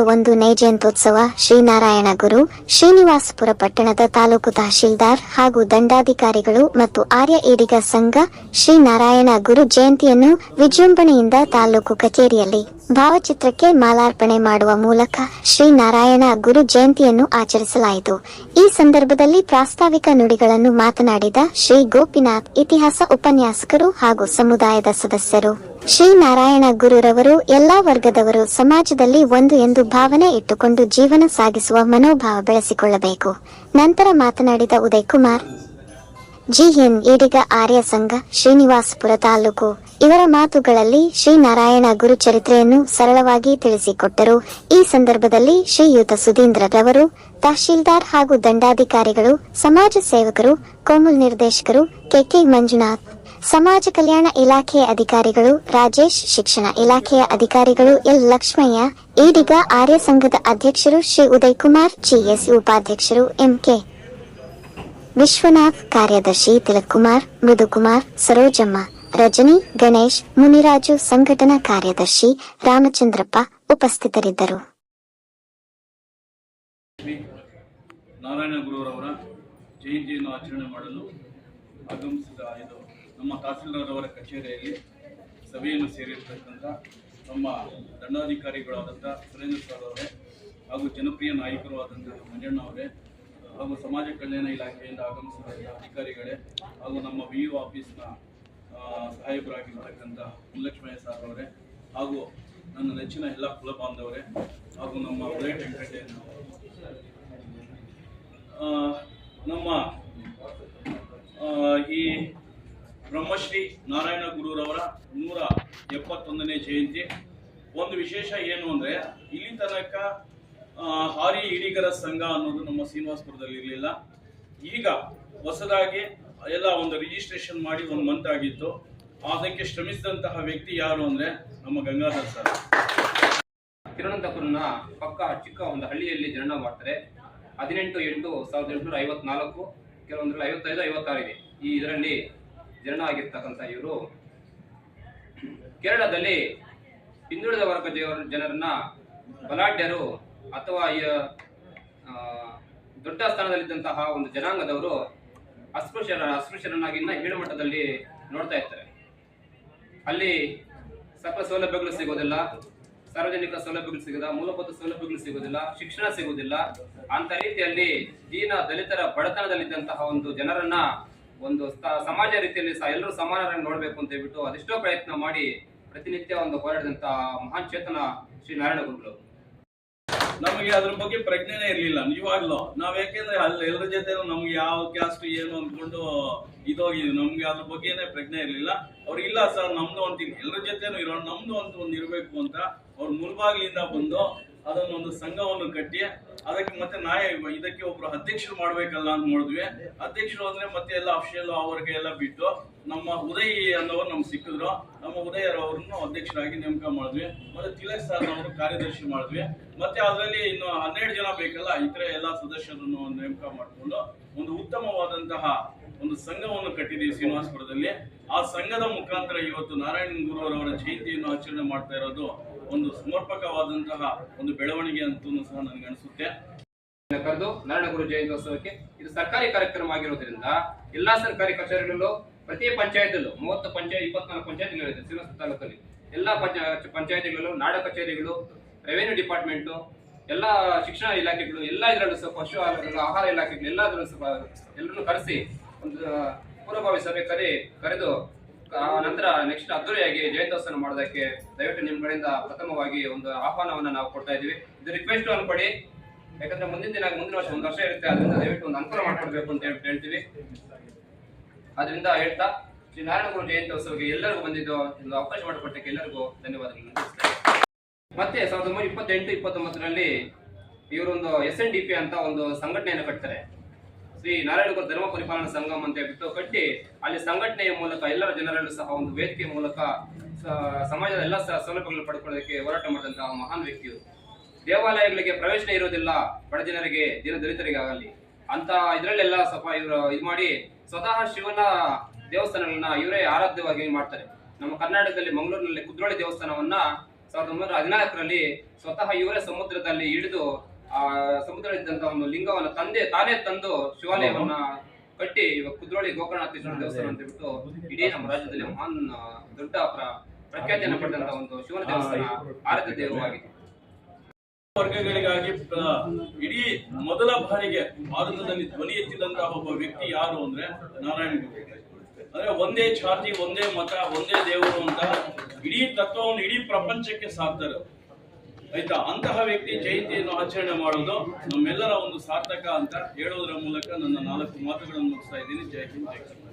ಒಂದು ನೈಜಯಂತ್ಯೋತ್ಸವ ಶ್ರೀನಾರಾಯಣ ಗುರು, ಶ್ರೀನಿವಾಸಪುರ ಪಟ್ಟಣದ ತಾಲೂಕು ತಹಶೀಲ್ದಾರ್ ಹಾಗೂ ದಂಡಾಧಿಕಾರಿಗಳು ಮತ್ತು ಆರ್ಯ ಏಡಿಗ ಸಂಘ ಶ್ರೀನಾರಾಯಣ ಗುರು ಜಯಂತಿಯನ್ನು ವಿಜೃಂಭಣೆಯಿಂದ ತಾಲೂಕು ಕಚೇರಿಯಲ್ಲಿ ಭಾವಚಿತ್ರಕ್ಕೆ ಮಾಲಾರ್ಪಣೆ ಮಾಡುವ ಮೂಲಕ ಶ್ರೀನಾರಾಯಣ ಗುರು ಜಯಂತಿಯನ್ನು ಆಚರಿಸಲಾಯಿತು. ಈ ಸಂದರ್ಭದಲ್ಲಿ ಪ್ರಾಸ್ತಾವಿಕ ನುಡಿಗಳನ್ನು ಮಾತನಾಡಿದ ಶ್ರೀ ಗೋಪಿನಾಥ್ ಇತಿಹಾಸ ಉಪನ್ಯಾಸಕರು ಹಾಗೂ ಸಮುದಾಯದ ಸದಸ್ಯರು. ಶ್ರೀನಾರಾಯಣ ಗುರುರವರು ಎಲ್ಲಾ ವರ್ಗದವರು ಸಮಾಜದಲ್ಲಿ ಒಂದು ಎಂದು ಭಾವನೆ ಇಟ್ಟುಕೊಂಡು ಜೀವನ ಸಾಗಿಸುವ ಮನೋಭಾವ ಬೆಳೆಸಿಕೊಳ್ಳಬೇಕು. ನಂತರ ಮಾತನಾಡಿದ ಉದಯ್ ಕುಮಾರ್ ಜಿಎನ್ ಈಡಿಗ ಆರ್ಯ ಸಂಘ, ಶ್ರೀನಿವಾಸಪುರ ತಾಲೂಕು. ಇವರ ಮಾತುಗಳಲ್ಲಿ ಶ್ರೀನಾರಾಯಣ ಗುರು ಚರಿತ್ರೆಯನ್ನು ಸರಳವಾಗಿ ತಿಳಿಸಿಕೊಟ್ಟರು. ಈ ಸಂದರ್ಭದಲ್ಲಿ ಶ್ರೀಯುತ ಸುಧೀಂದ್ರ ರವರು ತಹಶೀಲ್ದಾರ್ ಹಾಗೂ ದಂಡಾಧಿಕಾರಿಗಳು, ಸಮಾಜ ಸೇವಕರು, ಕೋಮುಲ್ ನಿರ್ದೇಶಕರು ಕೆಕೆ ಮಂಜುನಾಥ್ ಸಮಾಜ ಕಲ್ಯಾಣ ಇಲಾಖೆಯ ಅಧಿಕಾರಿಗಳು, ರಾಜೇಶ್ ಶಿಕ್ಷಣ ಇಲಾಖೆಯ ಅಧಿಕಾರಿಗಳು ಎಲ್. ಲಕ್ಷ್ಮಯ್ಯ ಈಡಿಗ ಆರ್ಯ ಸಂಘದ ಅಧ್ಯಕ್ಷರು ಶ್ರೀ ಉದಯ್ ಕುಮಾರ್ ಜಿಎಸ್ ಉಪಾಧ್ಯಕ್ಷರು ಎಂಕೆ ವಿಶ್ವನಾಥ್, ಕಾರ್ಯದರ್ಶಿ ತಿಲಕ್ ಕುಮಾರ್ ಮೃದುಕುಮಾರ್, ಸರೋಜಮ್ಮ, ರಜನಿ, ಗಣೇಶ್, ಮುನಿರಾಜು ಸಂಘಟನಾ ಕಾರ್ಯದರ್ಶಿ ರಾಮಚಂದ್ರಪ್ಪ ಉಪಸ್ಥಿತರಿದ್ದರು. ನಾರಾಯಣ ಗುರುವರವರ ಜಯಂತಿಯನ್ನು ಆಚರಣೆ ಮಾಡಲು ಆಗಮಿಸಿದ ಇದು ನಮ್ಮ ತಹಸೀಲ್ದಾರ್ ಅವರ ಕಚೇರಿಯಲ್ಲಿ ಸಭೆಯನ್ನು ಸೇರಿರ್ತಕ್ಕಂಥ ನಮ್ಮ ದಂಡಾಧಿಕಾರಿಗಳಾದಂಥ ಸುರೇಂದ್ರ ಸರ್ ಅವರೇ ಹಾಗೂ ಜನಪ್ರಿಯ ನಾಯಕರು ಆದಂತಹ ಮಂಜಣ್ಣ ಅವರೇ, ಹಾಗೂ ಸಮಾಜ ಕಲ್ಯಾಣ ಇಲಾಖೆಯಿಂದ ಆಗಮಿಸಿದ ಅಧಿಕಾರಿಗಳೇ, ಹಾಗೂ ನಮ್ಮ ವಿ ಯು ಆಫೀಸ್ನ ಸಾಹೇಬರಾಗಿರ್ತಕ್ಕಂಥ ಮುಲ್ಲಕ್ಷ್ಮಯ್ಯ ಸರ್ ಅವರೇ, ಹಾಗೂ ನನ್ನ ನೆಚ್ಚಿನ ಎಲ್ಲ ಕುಲ ಬಾಂಧವರೇ, ಹಾಗೂ ನಮ್ಮ ಉದಯ ನಮ್ಮ ಈ ಬ್ರಹ್ಮಶ್ರೀ ನಾರಾಯಣ ಗುರುರವರ ನೂರ ಎಪ್ಪತ್ತೊಂದನೇ ಜಯಂತಿ. ಒಂದು ವಿಶೇಷ ಏನು ಅಂದರೆ, ಇಲ್ಲಿ ತನಕ ಹಾರಿ ಇಡಿಗರ ಸಂಘ ಅನ್ನೋದು ನಮ್ಮ ಶ್ರೀನಿವಾಸಪುರದಲ್ಲಿ ಇರಲಿಲ್ಲ. ಈಗ ಹೊಸದಾಗಿ ಎಲ್ಲ ಒಂದು ರಿಜಿಸ್ಟ್ರೇಷನ್ ಮಾಡಿ ಒಂದು ಮಂತ್ ಆಗಿತ್ತು. ಅದಕ್ಕೆ ಶ್ರಮಿಸಿದಂತಹ ವ್ಯಕ್ತಿ ಯಾರು ಅಂದರೆ ನಮ್ಮ ಗಂಗಾಧರ್ ಸರ್. ತಿರುವನಂತಪುರನ ಪಕ್ಕ ಚಿಕ್ಕ ಒಂದು ಹಳ್ಳಿಯಲ್ಲಿ ಜನನ ಮಾಡ್ತಾರೆ. ಹದಿನೆಂಟು ಎಂಟು ಸಾವಿರದ ಎಂಟುನೂರ ಐವತ್ನಾಲ್ಕು, ಕೆಲವೊಂದರಲ್ಲಿ ಐವತ್ತೈದು ಐವತ್ತಾರಿದೆ ಈ ಇದರಲ್ಲಿ ಜನನ ಆಗಿರ್ತಕ್ಕಂಥ ಇವರು ಕೇರಳದಲ್ಲಿ ಹಿಂದುಳಿದ ವರ್ಗ ಜನರನ್ನ ಬಲಾಢ್ಯರು ಅಥವಾ ದೊಡ್ಡ ಸ್ಥಾನದಲ್ಲಿದ್ದಂತಹ ಒಂದು ಜನಾಂಗದವರು ಅಸ್ಪೃಶ್ಯರ ಅಸ್ಪೃಶ್ಯರನ್ನಾಗಿನ್ನ ಇನ್ನ ಕೀಳು ಮಟ್ಟದಲ್ಲಿ ನೋಡ್ತಾ ಇರ್ತಾರೆ. ಅಲ್ಲಿ ಸಕಲ ಸೌಲಭ್ಯಗಳು ಸಿಗೋದಿಲ್ಲ, ಸಾರ್ವಜನಿಕ ಸೌಲಭ್ಯಗಳು ಸಿಗದ ಮೂಲಭೂತ ಸೌಲಭ್ಯಗಳು ಸಿಗೋದಿಲ್ಲ, ಶಿಕ್ಷಣ ಸಿಗೋದಿಲ್ಲ. ಅಂತ ರೀತಿಯಲ್ಲಿ ದೀನ ದಲಿತರ ಬಡತನದಲ್ಲಿದ್ದಂತಹ ಒಂದು ಜನರನ್ನ ಒಂದು ಸಮಾಜ ರೀತಿಯಲ್ಲಿ ಸಹ ಎಲ್ಲರೂ ಸಮಾನರಾಗಿ ನೋಡಬೇಕು ಅಂತ ಹೇಳ್ಬಿಟ್ಟು ಅದೆಷ್ಟೋ ಪ್ರಯತ್ನ ಮಾಡಿ ಪ್ರತಿನಿತ್ಯ ಒಂದು ಹೋರಾಡಿದಂತಹ ಮಹಾನ್ ಚೇತನ ಶ್ರೀ ನಾರಾಯಣ ಗುರುಗಳು. ನಮಗೆ ಅದ್ರ ಬಗ್ಗೆ ಪ್ರಜ್ಞೆನೇ ಇರಲಿಲ್ಲ ನಿಜವಾಗ್ಲೂ ನಾವ್ ಯಾಕೆಂದ್ರೆ ಅಲ್ಲಿ ಎಲ್ಲರ ಜೊತೆ ನಮ್ಗೆ ಯಾವ ಕ್ಯಾಸ್ಟ್ ಏನು ಅಂದ್ಕೊಂಡು ಇದೋಗಿದ್ವಿ ನಮ್ಗೆ ಅದ್ರ ಬಗ್ಗೆನೇ ಪ್ರಜ್ಞೆ ಇರಲಿಲ್ಲ. ಅವ್ರು ಇಲ್ಲ ಸರ್, ನಮ್ದು ಅಂತೀನಿ ಎಲ್ಲರ ಜೊತೆನೂ ಇರೋ ನಮ್ದು ಅಂತ ಒಂದು ಇರಬೇಕು ಅಂತ ಅವ್ರ ಮುಲ್ಬಾಗ್ಲಿಂದ ಬಂದು ಅದನ್ನ ಒಂದು ಸಂಘವನ್ನು ಕಟ್ಟಿ, ಅದಕ್ಕೆ ಮತ್ತೆ ನಾಯ, ಇದಕ್ಕೆ ಒಬ್ರು ಅಧ್ಯಕ್ಷರು ಮಾಡ್ಬೇಕಲ್ಲ ಅಂತ ನೋಡಿದ್ವಿ ಅಧ್ಯಕ್ಷರು ಅಂದ್ರೆ ಮತ್ತೆ ಎಲ್ಲ ಅಫಿಷಿಯಲ್ ಅವ್ರಿಗೆ ಎಲ್ಲ ಬಿಟ್ಟು ನಮ್ಮ ಉದಯ್ ಅನ್ನೋರು ನಮ್ಗೆ ಸಿಕ್ಕಿದ್ರು. ನಮ್ಮ ಉದಯರವ್ರನ್ನು ಅಧ್ಯಕ್ಷರಾಗಿ ನೇಮಕ ಮಾಡಿದ್ವಿ. ಮತ್ತೆ ತಿಲಕ್ ಸರ್ ಅವರು ಕಾರ್ಯದರ್ಶಿ ಮಾಡಿದ್ವಿ. ಮತ್ತೆ ಅದರಲ್ಲಿ ಇನ್ನು ಹನ್ನೆರಡು ಜನ ಬೇಕಲ್ಲ ಇತರೆ ಎಲ್ಲ ಸದಸ್ಯರನ್ನು ನೇಮಕ ಮಾಡಿಕೊಂಡು ಒಂದು ಉತ್ತಮವಾದಂತಹ ಒಂದು ಸಂಘವನ್ನು ಕಟ್ಟಿದ್ದೀವಿ ಶ್ರೀನಿವಾಸಪುರದಲ್ಲಿ. ಆ ಸಂಘದ ಮುಖಾಂತರ ಇವತ್ತು ನಾರಾಯಣ ಗುರುವರವರ ಜಯಂತಿಯನ್ನು ಆಚರಣೆ ಮಾಡ್ತಾ ಇರೋದು ಒಂದು ಸಮರ್ಪಕವಾದಂತಹ ಒಂದು ಬೆಳವಣಿಗೆ ಅಂತ ಸಹ ನನಗೆ ಅನಿಸುತ್ತೆ. ಕರೆದು ನಾರಾಯಣ ಗುರು ಜಯಂತ್ಯೋತ್ಸವಕ್ಕೆ ಇದು ಸರ್ಕಾರಿ ಕಾರ್ಯಕ್ರಮ ಆಗಿರೋದ್ರಿಂದ ಎಲ್ಲಾ ಸರ್ಕಾರಿ ಕಚೇರಿಗಳಲ್ಲೂ ಪ್ರತಿ ಪಂಚಾಯತಲ್ಲೂ ಮೂವತ್ತು ಪಂಚಾಯತ್, ಇಪ್ಪತ್ನಾಲ್ಕು ಪಂಚಾಯತ್ಗಳಿದೆ ಶ್ರೀನಿವಾಸ ತಾಲೂಕಲ್ಲಿ. ಎಲ್ಲಾ ಪಂಚಾಯತ್ ಪಂಚಾಯತಿಗಳಲ್ಲೂ, ನಾಡ ಕಚೇರಿಗಳು ರೆವೆನ್ಯೂ ಡಿಪಾರ್ಟ್ಮೆಂಟ್ ಎಲ್ಲಾ ಶಿಕ್ಷಣ ಇಲಾಖೆಗಳು, ಎಲ್ಲ ಇದರಲ್ಲೂ ಸಹ ಪಶು ಆಹಾರ ಇಲಾಖೆಗಳು, ಎಲ್ಲದರಲ್ಲೂ ಸಹ ಎಲ್ಲರನ್ನು ಕರೆಸಿ ಒಂದು ಪೂರ್ವಭಾವಿ ಸಭೆ ಕರೆ ಕರೆದು ನಂತರ ನೆಕ್ಸ್ಟ್ ಅದ್ದೂರಿಯಾಗಿ ಜಯಂತೋತ್ಸವ ಮಾಡೋದಕ್ಕೆ ದಯವಿಟ್ಟು ನಿಮ್ಮ ಕಡೆಯಿಂದ ಪ್ರಥಮವಾಗಿ ಒಂದು ಆಹ್ವಾನವನ್ನ ನಾವು ಕೊಡ್ತಾ ಇದೀವಿ ಇದು ರಿಕ್ವೆಸ್ಟ್ ಅನ್ಕೊಡಿ. ಯಾಕಂದ್ರೆ ಮುಂದಿನ ದಿನ, ಮುಂದಿನ ವರ್ಷ ಒಂದು ವರ್ಷ ಇರುತ್ತೆ, ಅದರಿಂದ ದಯವಿಟ್ಟು ಒಂದು ಅನುಕೂಲ ಮಾಡ್ಕೊಡ್ಬೇಕು ಅಂತ ಹೇಳ್ಬಿಟ್ಟು ಹೇಳ್ತೀವಿ. ಅದರಿಂದ ಹೇಳ್ತಾ, ಶ್ರೀ ನಾರಾಯಣ ಗುರು ಜಯಂತ್ಯೋತ್ಸವಕ್ಕೆ ಎಲ್ಲರಿಗೂ ಬಂದಿದ್ದು, ಒಂದು ಅವಕಾಶ ಮಾಡಿಕೊಟ್ಟಕ್ಕೆ ಎಲ್ಲರಿಗೂ ಧನ್ಯವಾದಗಳು ಮತ್ತೆ ಸಾವಿರದ ಒಂಬೈನೂರ ಇಪ್ಪತ್ತೆಂಟು, ಇಪ್ಪತ್ತೊಂಬತ್ತರಲ್ಲಿ ಇವರೊಂದು ಎಸ್ ಎನ್ ಡಿ ಪಿ ಅಂತ ಒಂದು ಸಂಘಟನೆಯನ್ನು ಕಟ್ತಾರೆ. ಶ್ರೀ ನಾರಾಯಣ ಗುರು ಧರ್ಮ ಪರಿಪಾಲನಾ ಸಂಗಮ ಅಂತ ಹೇಳ್ಬಿಟ್ಟು ಕಟ್ಟಿ ಅಲ್ಲಿ ಸಂಘಟನೆಯ ಮೂಲಕ ಎಲ್ಲರ ಜನರಲ್ಲೂ ಸಹ ಒಂದು ವೇದಿಕೆ ಮೂಲಕ ಸಮಾಜದ ಎಲ್ಲ ಸೌಲಭ್ಯಗಳನ್ನು ಪಡ್ಕೊಳ್ಳೋದಕ್ಕೆ ಹೋರಾಟ ಮಾಡಿದಂತಹ ಮಹಾನ್ ವ್ಯಕ್ತಿಯು. ದೇವಾಲಯಗಳಿಗೆ ಪ್ರವೇಶನ ಇರೋದಿಲ್ಲ ಬಡ ಜನರಿಗೆ ದಿನ ದಲಿತರಿಗೆ ಆಗಲಿ ಅಂತ ಇದ್ರಲ್ಲೆಲ್ಲ ಸ್ವಲ್ಪ ಇವರು ಇದು ಮಾಡಿ ಸ್ವತಃ ಶಿವನ ದೇವಸ್ಥಾನಗಳನ್ನ ಇವರೇ ಆರಾಧ್ಯವಾಗಿ ಮಾಡ್ತಾರೆ. ನಮ್ಮ ಕರ್ನಾಟಕದಲ್ಲಿ ಮಂಗಳೂರಿನಲ್ಲಿ ಕುದ್ರೋಳಿ ದೇವಸ್ಥಾನವನ್ನ ಸಾವಿರದ ಒಂಬೈನೂರ ಹದಿನಾಲ್ಕರಲ್ಲಿ ಸ್ವತಃ ಇವರೇ ಸಮುದ್ರದಲ್ಲಿ ಇಳಿದು ಆ ಸಮುದ್ರದಲ್ಲಿದ್ದಂತ ಒಂದು ಲಿಂಗವನ್ನ ತಂದೆ ತಾನೇ ತಂದು ಶಿವಾಲಯವನ್ನ ಕಟ್ಟಿ ಇವಾಗ ಕುದ್ರೋಳಿ ಗೋಕರ್ಣನಾಥೇಶ್ವರ ದೇವಸ್ಥಾನ ಅಂತ ಹೇಳ್ಬಿಟ್ಟು ಇಡೀ ನಮ್ಮ ರಾಜ್ಯದಲ್ಲಿ ಮಹಾನ್ ದೊಡ್ಡ ಪ್ರ- ಪ್ರಖ್ಯಾತಿಯನ್ನು ಪಡೆದಂತ ಒಂದು ಶಿವನ ದೇವಸ್ಥಾನ ಆರಾಧ್ಯ ದೇವವಾಗಿದೆ ವರ್ಗಗಳಿಗಾಗಿ ಇಡೀ ಮೊದಲ ಬಾರಿಗೆ ಭಾರತದಲ್ಲಿ ಧ್ವನಿ ಎತ್ತಿದಂತ ಒಬ್ಬ ವ್ಯಕ್ತಿ ಯಾರು ಅಂದ್ರೆ ನಾರಾಯಣ ಅಂದ್ರೆ ಒಂದೇ ಜಾತಿ ಒಂದೇ ಮತ ಒಂದೇ ದೇವರು ಅಂತ ಇಡೀ ತತ್ವವನ್ನು ಇಡೀ ಪ್ರಪಂಚಕ್ಕೆ ಸಾಕ್ತಾರೆ. ಆಯ್ತಾ ಅಂತಹ ವ್ಯಕ್ತಿ ಜಯಂತಿಯನ್ನು ಆಚರಣೆ ಮಾಡೋದು ನಮ್ಮೆಲ್ಲರ ಒಂದು ಸಾರ್ಥಕ ಅಂತ ಹೇಳೋದ್ರ ಮೂಲಕ ನನ್ನ ನಾಲ್ಕು ಮಾತುಗಳನ್ನು ಮುಗಿಸ್ತಾ ಇದ್ದೀನಿ ಜಯ ಹಿಂದ್, ಜೈ.